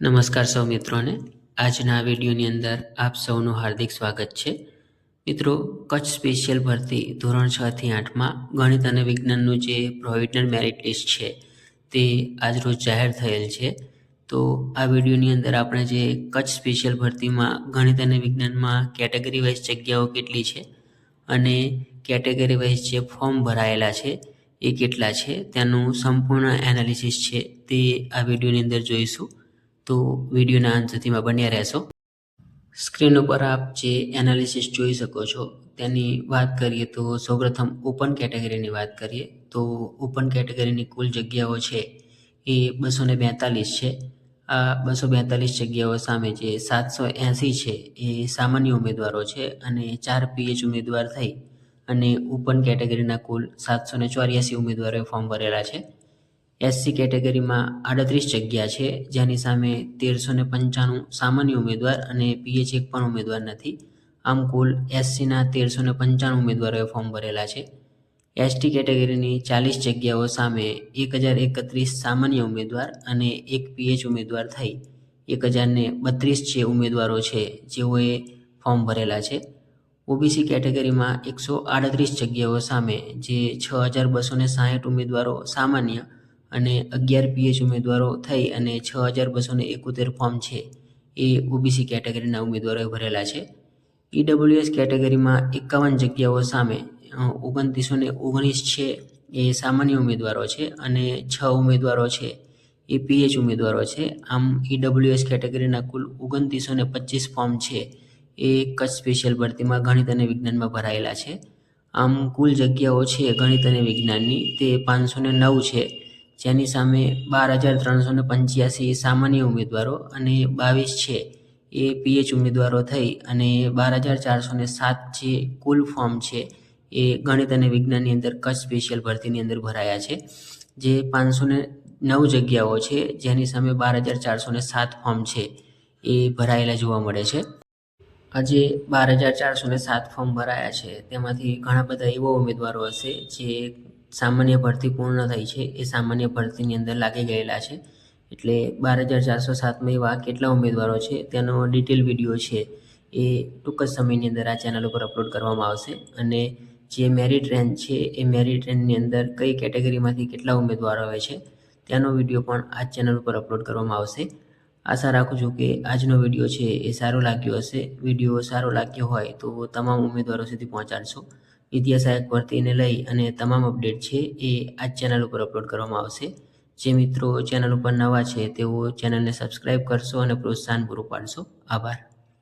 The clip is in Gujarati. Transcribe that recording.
નમસ્કાર સૌ મિત્રોને. આજના વિડીયોની અંદર આપ સૌનું હાર્દિક સ્વાગત છે. મિત્રો, કચ્છ સ્પેશિયલ ભરતી ધોરણ છ થી આઠમાં ગણિત અને વિજ્ઞાનનું જે પ્રોવિડન્ટ મેરિટ લિસ્ટ છે, તે આજરોજ જાહેર થયેલ છે. તો આ વિડીયોની અંદર આપણે જે કચ્છ સ્પેશિયલ ભરતીમાં ગણિત અને વિજ્ઞાનમાં કેટેગરી વાઇઝ જગ્યાઓ કેટલી છે અને કેટેગરી વાઇઝ જે ફોર્મ ભરાયેલા છે, એ કેટલા છે, તેનું સંપૂર્ણ એનાલિસિસ છે તે આ વિડીયોની અંદર જોઈશું. તો વિડીયોના અંત સુધીમાં બન્યા રહેશો. સ્ક્રીન ઉપર આપ જે એનાલિસિસ જોઈ શકો છો, તેની વાત કરીએ તો સૌપ્રથમ ઓપન કેટેગરીની વાત કરીએ, તો ઓપન કેટેગરીની કુલ જગ્યાઓ છે એ બસો ને બેતાલીસ છે. આ બસો બેતાલીસ જગ્યાઓ સામે જે સાતસો એંસી છે એ સામાન્ય ઉમેદવારો છે અને ચાર પીએચ ઉમેદવાર થઈ અને ઓપન કેટેગરીના કુલ સાતસો ને ચોર્યાસી ઉમેદવારોએ ફોર્મ ભરેલા છે. એસસી કેટેગરીમાં આડત્રીસ જગ્યા છે. જેની સામે તેરસો ને પંચાણું સામાન્ય ઉમેદવાર અને પીએચ એક પણ ઉમેદવાર નથી. આમ કુલ એસસીના તેરસો ને પંચાણું ઉમેદવારોએ ફોર્મ ભરેલા છે. એસટી કેટેગરીની ચાલીસ જગ્યાઓ સામે એક હજાર એકત્રીસ સામાન્ય ઉમેદવાર અને એક પીએચ ઉમેદવાર થઈ. એક હજારને બત્રીસ જે ઉમેદવારો છે, જેઓએ ફોર્મ ભરેલા છે. ઓબીસી કેટેગરીમાં એકસો આડત્રીસ જગ્યાઓ સામે, જે છ હજાર બસો સાહીઠ ઉમેદવારો સામાન્ય અને અગિયાર પીએચ ઉમેદવારો થઈ અને છ હજાર બસો એકોતેર ફોર્મ છે. એ ઓબીસી કેટેગરીના ઉમેદવારોએ ભરેલા છે. ઈડબ્લ્યુએસ કેટેગરીમાં એકાવન જગ્યાઓ સામે ઓગણત્રીસો ઓગણીસ છે એ સામાન્ય ઉમેદવારો છે અને છ ઉમેદવારો છે એ પીએચ ઉમેદવારો છે. આમ ઈડબ્લ્યુએસ કેટેગરીના કુલ ઓગણત્રીસો ને પચીસ ફોર્મ છે. એ કચ્છ સ્પેશિયલ ભરતીમાં ગણિત અને વિજ્ઞાનમાં ભરાયેલા છે. આમ કુલ જગ્યાઓ છે ગણિત અને વિજ્ઞાનની તે પાંચસો નવ છે. જેની સામે બાર હજાર ત્રણસો ને પંચ્યાસી સામાન્ય ઉમેદવારો અને બાવીસ છે. એ પીએચ ઉમેદવારો થઈ અને બાર હજાર ચારસો ને સાત જે કુલ ફોર્મ છે એ ગણિત અને વિજ્ઞાનની અંદર કચ્છ સ્પેશિયલ ભરતીની અંદર ભરાયા છે. જે પાંચસો ને નવ જગ્યાઓ છે, જેની સામે બાર હજાર ચારસો ને સાત ફોર્મ છે, એ ભરાયેલા જોવા મળે છે. આજે બાર હજાર ચારસો ને સાત ફોર્મ ભરાયા છે. તેમાંથી ઘણા બધા એવા ઉમેદવારો હશે જે સામાન્ય ભરતી પૂર્ણ થઈ છે. એ સામાન્ય ભરતીની અંદર લાગી ગયેલા છે. એટલે બાર હજાર ચારસો સાતમાં એવા કેટલા ઉમેદવારો છે? તેનો ડિટેલ વીડિયો છે. એ ટૂંક જ સમયની અંદર આ ચેનલ ઉપર અપલોડ કરવામાં આવશે. અને જે મેરિટ રેન્જ છે, એ મેરિટ રેન્જની અંદર કઈ કેટેગરીમાંથી કેટલા ઉમેદવારો આવે છે તેનો વીડિયો પણ આ ચેનલ ઉપર અપલોડ કરવામાં આવશે. આશા રાખું છું કે આજનો વીડિયો છે એ સારો લાગ્યો હશે. વીડિયો સારો લાગ્યો હોય તો તમામ ઉમેદવારો સુધી પહોંચાડશો. વિદ્યાસહાયક ભરતીને લઈ અને તમામ અપડેટ છે એ આ ચેનલ ઉપર અપલોડ કરવામાં આવશે. જે મિત્રો ચેનલ ઉપર નવા છે તેઓ ચેનલને સબસ્ક્રાઈબ કરશો અને પ્રોત્સાહન પૂરું પાડશો. આભાર.